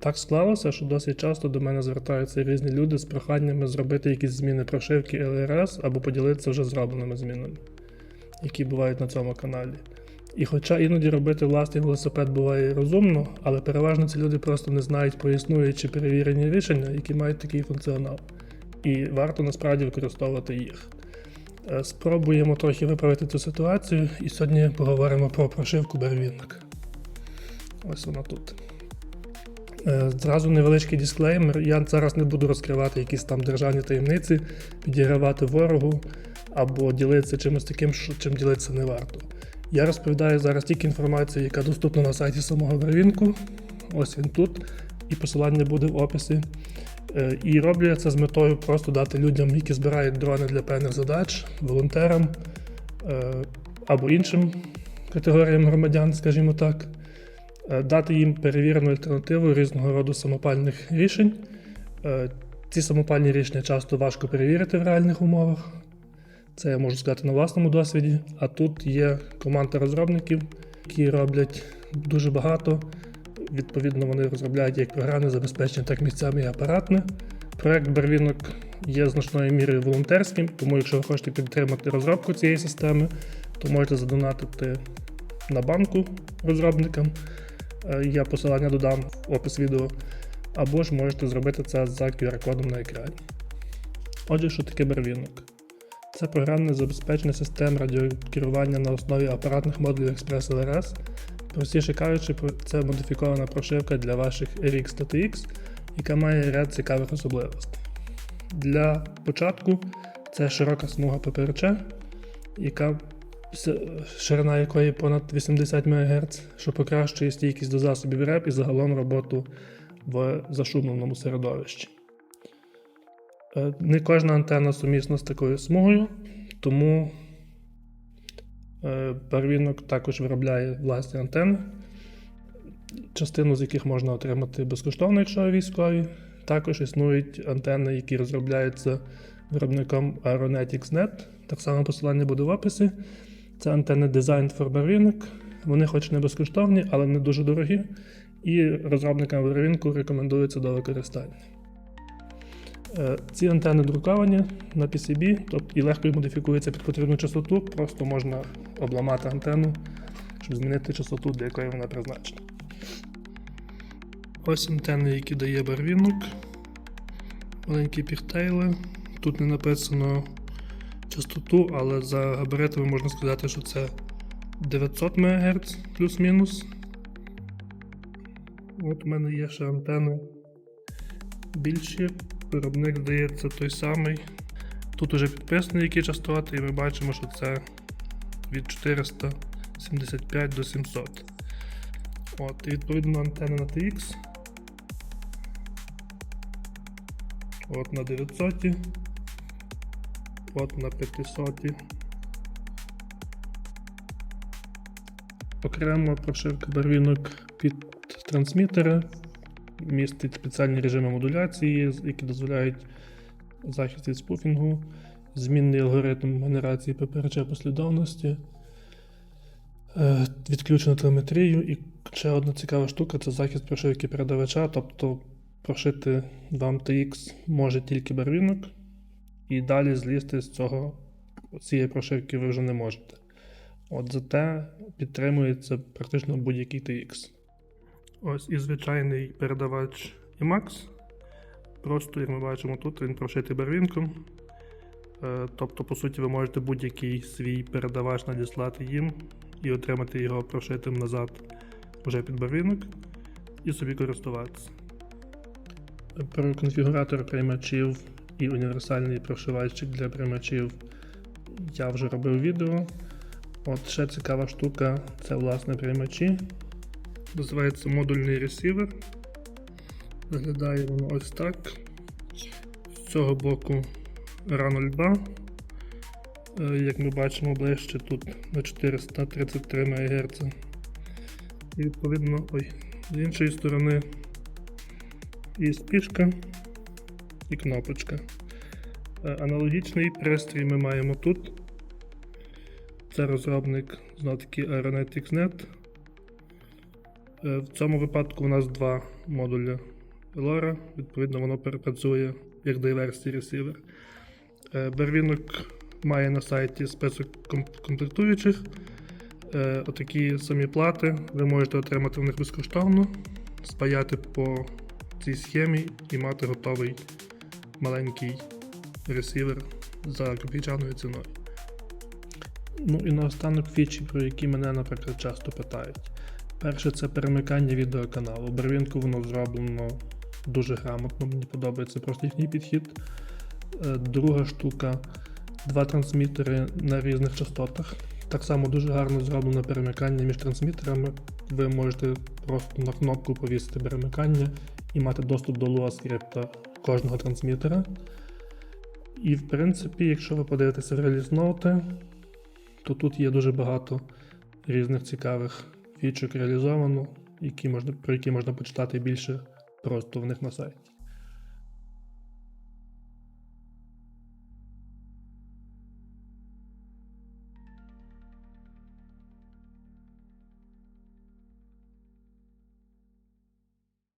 Так склалося, що досить часто до мене звертаються різні люди з проханнями зробити якісь зміни прошивки LRS або поділитися вже зробленими змінами, які бувають на цьому каналі. І хоча іноді робити власний велосипед буває розумно, але переважно ці люди просто не знають про існуючі перевірені рішення, які мають такий функціонал. І варто насправді використовувати їх. Е, Спробуємо трохи виправити цю ситуацію, і сьогодні поговоримо про прошивку барвінок. Ось вона тут. Е, Зразу невеличкий дисклеймер. Я зараз не буду розкривати якісь там державні таємниці, підігравати ворогу або ділитися чимось таким, чим ділитися не варто. Я розповідаю зараз тільки інформацію, яка доступна на сайті самого Барвінку. Ось він тут, і посилання буде в описі. Е, І роблю я це з метою просто дати людям, які збирають дрони для певних задач, волонтерам е, або іншим категоріям громадян, скажімо так, дати їм перевірену альтернативу різного роду самопальних рішень. Е, Ці самопальні рішення часто важко перевірити в реальних умовах. Це я можу сказати на власному досвіді. А тут є команда розробників, які роблять дуже багато. Відповідно, вони розробляють як програмне забезпечення, так місцями і апаратне. Проект Барвінок є значною мірою волонтерським, тому якщо ви хочете підтримати розробку цієї системи, то можете задонатити на банку розробникам. Е, Я посилання додам в опис відео, або ж можете зробити це за QR-кодом на екрані. Отже, що таке Барвінок? Це програмне забезпечення систем радіокерування на основі апаратних модулів Express LRS. Простіше кажучи, це модифікована прошивка для ваших RX та TX, яка має ряд цікавих особливостей. Для початку це широка смуга ППРЧ, яка ширина якої понад 80 МГц, що покращує стійкість до засобів РЕП і загалом роботу в зашумленому середовищі. Е, Не кожна антенна сумісна з такою смугою, тому е, Барвінок також виробляє власні антени, частину з яких можна отримати безкоштовно, якщо військові. Також існують антени, які розробляються виробником Aeronetics.net. Так само посилання буде в описі. Це антени Designed for Barwinok. Вони хоч не безкоштовні, але не дуже дорогі. І розробникам Барвінку рекомендуються до використання. Е, Ці антени друковані на PCB, тобто і легко модифікуються під потрібну частоту, просто можна обламати антенну, щоб змінити частоту, для якої вона призначена. Ось антени, які дає барвінок. Маленькі пігтейли. Тут не написано частоту, але за габаритами можна сказати, що це 900 МГц плюс-мінус. От у мене є ще антени більші. Виробник здається той самий. Тут уже підписані які частоти, і ми бачимо, що це від 475 до 700. От, і відповідно антенна на TX. От на 900. От на 500. Окремо прошивка барвінок під трансмітери. Містить спеціальні режими модуляції, які дозволяють захист від спуфінгу, змінний алгоритм генерації ППРЧ послідовності, е, відключену телеметрію. І ще одна цікава штука це захист прошивки передавача, тобто прошити вам TX може тільки барвінок, і далі злізти з цього цієї прошивки ви вже не можете. От зате підтримується практично будь-який TX. Ось і звичайний передавач IMAX. Просто, як ми бачимо, тут він прошитий барвінком. Е, Тобто, по суті, ви можете будь-який свій передавач надіслати їм і отримати його прошитим назад вже під барвінок і собі користуватися. Про конфігуратор приймачів і універсальний прошивальщик для приймачів я вже робив відео. От ще цікава штука це власне приймачі. Називається модульний ресівер. Виглядає воно ось так. З цього боку RAN 2. Е, Як ми бачимо ближче тут на 433 МГц. І відповідно ой, з іншої сторони і спішка, і кнопочка. Е, Аналогічний пристрій ми маємо тут. Це розробник знов таки Aeronetics.net. Е, В цьому випадку у нас два модулі LoRa, відповідно, воно працює як diversity receiver. Е, Барвінок має на сайті список комплектуючих. Отакі самі плати ви можете отримати в них безкоштовно, спаяти по цій схемі і мати готовий маленький ресівер за копійчаною ціною. Ну і наостанок фічі, про які мене, наприклад, часто питають. Перше це перемикання відеоканалу. Барвінку воно зроблено дуже грамотно, мені подобається просто їхній підхід. Е, Друга штука два трансмітери на різних частотах. Так само дуже гарно зроблено перемикання між трансмітерами. Ви можете просто на кнопку повісити перемикання і мати доступ до Lua скрипта кожного трансмітера. І в принципі, якщо ви подивитеся реліз ноути, то тут є дуже багато різних цікавих фічок реалізовано, які можна, про які можна почитати більше просто в них на сайті.